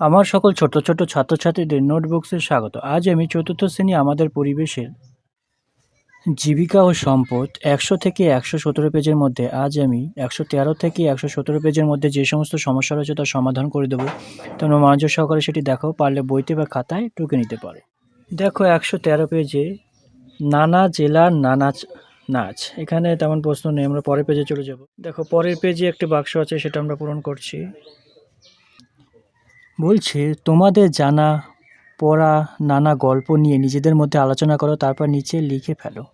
আমার সকল ছোট ছোট ছাত্রছাত্রীদের নোটবুকসে স্বাগত। আজ আমি চতুর্থ শ্রেণি আমাদের পরিবেশের জীবিকা ও সম্পদ একশো থেকে একশো সতেরো পেজের মধ্যে, আজ আমি একশো তেরো থেকে একশো সতেরো পেজের মধ্যে যে সমস্ত সমস্যা রয়েছে তার সমাধান করে দেবো। তোমরা মনোযোগ সহকারে সেটি দেখো, পারলে বইতে বা খাতায় টুকে নিতে পারো। দেখো একশো তেরো পেজে, নানা জেলার নানা নাচ। এখানে তেমন প্রশ্ন নেই, আমরা পরের পেজে চলে যাব। দেখো পরের পেজে একটি বাক্স আছে, সেটা আমরা পূরণ করছি। বলছে, তোমাদের জানা পড়া নানা গল্প নিয়ে নিজেদের মধ্যে আলোচনা করো, তারপর নিচে লিখে ফেলো।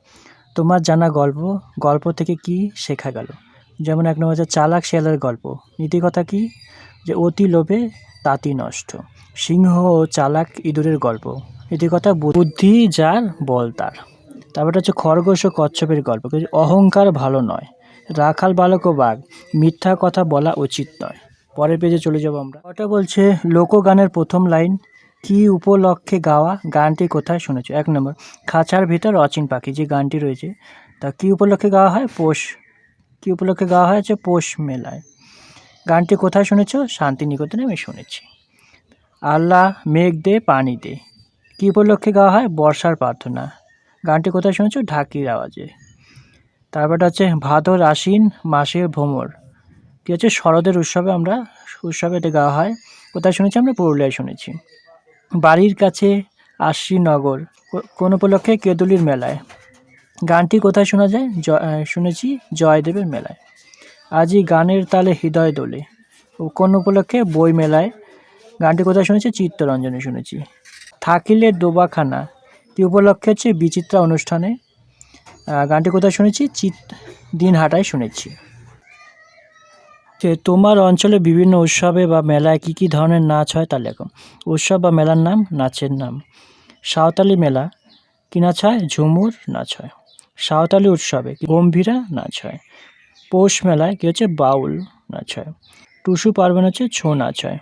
তোমার জানা গল্প গল্প থেকে কি শেখা গেল? যেমন এক নম্বর হচ্ছে, চালাক শেয়ালের গল্প। নীতিকথা কি? যে অতি লোভে তাঁতি নষ্ট, সিংহ ও চালাক ইঁদুরের গল্প। নীতিকথা, বুদ্ধি যার, বল তার। তারপরটা হচ্ছে, খরগোশ ও কচ্ছপের গল্প। অহংকার ভালো নয়, রাখাল বালক ও বাঘ, মিথ্যা কথা বলা উচিত নয়। পরের পেজে চলে যাব আমরা। ওটা বলছে, লোকগানের প্রথম লাইন কি উপলক্ষে গাওয়া? গানটি কোথায় শুনেছ? এক নম্বর খাঁচার ভিতর অচিন পাখি, যে গানটি রয়েছে, তা কি উপলক্ষে গাওয়া হয়? পোষ, কি উপলক্ষে গাওয়া হয় হচ্ছে পৌষ মেলায়। গানটি কোথায় শুনেছো? শান্তিনিকেতনে আমি শুনেছি। আল্লাহ মেঘ দে, পানি দে, কি উপলক্ষে গাওয়া হয়? বর্ষার প্রার্থনা। গানটি কোথায় শুনেছো? ঢাকির আওয়াজে। তারপরটা হচ্ছে, ভাদর আশ্বিন, মাসের ভ্রমর। কি হচ্ছে? শরদের উৎসবে আমরা, উৎসবে এটা গাওয়া হয়। কোথায় শুনেছি আমরা? পুরুলিয়ায় শুনেছি। বাড়ির কাছে আশ্রীনগর কোন উপলক্ষে কেদুলির মেলায়। গানটি কোথায় শোনা যায়? শুনেছি জয়দেবের মেলায়। আজই গানের তালে হৃদয় দোলে। ও কোন উপলক্ষে বই মেলায়? গানটি কোথায় শুনেছি? চিত্তরঞ্জনে শুনেছি। থাকিলে ডোবাখানা। কি উপলক্ষে হচ্ছে? বিচিত্রা অনুষ্ঠানে। গানটি কোথায় শুনেছি? চিত, দিনহাটায় শুনেছি। তোমার অঞ্চলে বিভিন্ন উৎসবে বা মেলায় কি কি ধরনের নাচ হয় তা লেখো উৎসব বা মেলার নাম, নাচের নাম। সাঁওতালি মেলা, কি নাচ হয়? ঝুমুর নাচ হয়। সাঁওতালি উৎসবে গম্ভীরা নাচ হয়। পৌষ মেলায় কি হচ্ছে? বাউল নাচ হয়। টুসু পার্বণ হচ্ছে ছৌ নাচ হয়।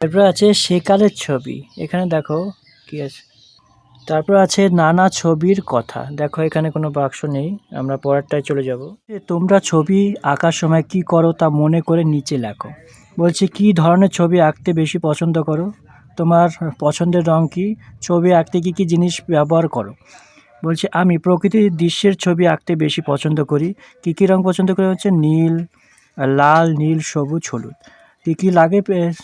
তারপর আছে সেকালের ছবি। এখানে দেখো কি আছে? তারপর আছে নানা ছবির কথা। দেখো, এখানে কোনো বাক্স নেই, আমরা পরেরটায় চলে যাব। তোমরা ছবি আঁকার সময় কি করো তা মনে করে নিচে লেখো। বলছি, কি ধরনের ছবি আঁকতে বেশি পছন্দ করো? তোমার পছন্দের রং কি? ছবি আঁকতে কি কি জিনিস ব্যবহার করো? বলছি, আমি প্রকৃতির দৃশ্যের ছবি আঁকতে বেশি পছন্দ করি। কী কী রং পছন্দ করি? হচ্ছে নীল, লাল, নীল, সবুজ, হলুদ। কী কী লাগে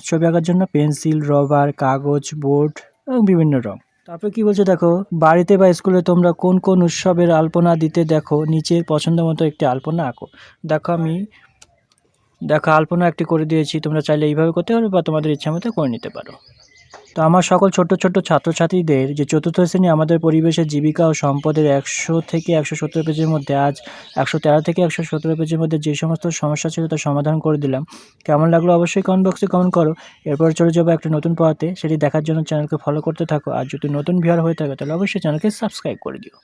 ছবি আঁকার জন্য? পেন্সিল, রবার, কাগজ, বোর্ড এবং বিভিন্ন রং। তারপর কি বলছে দেখো, বাড়িতে বা স্কুলে তোমরা কোন কোন উৎসবের আলপনা দিতে দেখো, নিচের পছন্দ মতো একটি আলপনা আঁকো। দেখো আমি, দেখো আলপনা একটি করে দিয়েছি, তোমরা চাইলে এইভাবে করতে পারো বা তোমাদের ইচ্ছা মতো করে নিতে পারো। তো আমার সকল ছোট্ট ছোট্ট ছাত্রছাত্রীদের যে চতুর্থ শ্রেণি আমাদের পরিবেশের জীবিকা ও সম্পদের একশো থেকে একশো সত্তর পেজের মধ্যে আজ একশো তেরো থেকে একশো সতেরো পেজের মধ্যে যে সমস্ত সমস্যা ছিল তা সমাধান করে দিলাম। কেমন লাগল অবশ্যই কমেন্ট বক্সে কমেন্ট করো। এরপর চলে যাব একটা নতুন পড়াতে সেটি দেখার জন্য চ্যানেলকে ফলো করতে থাকো। আর যদি নতুন ভিউয়ার হয়ে থাকে, তাহলে অবশ্যই চ্যানেলকে সাবস্ক্রাইব করে দিও।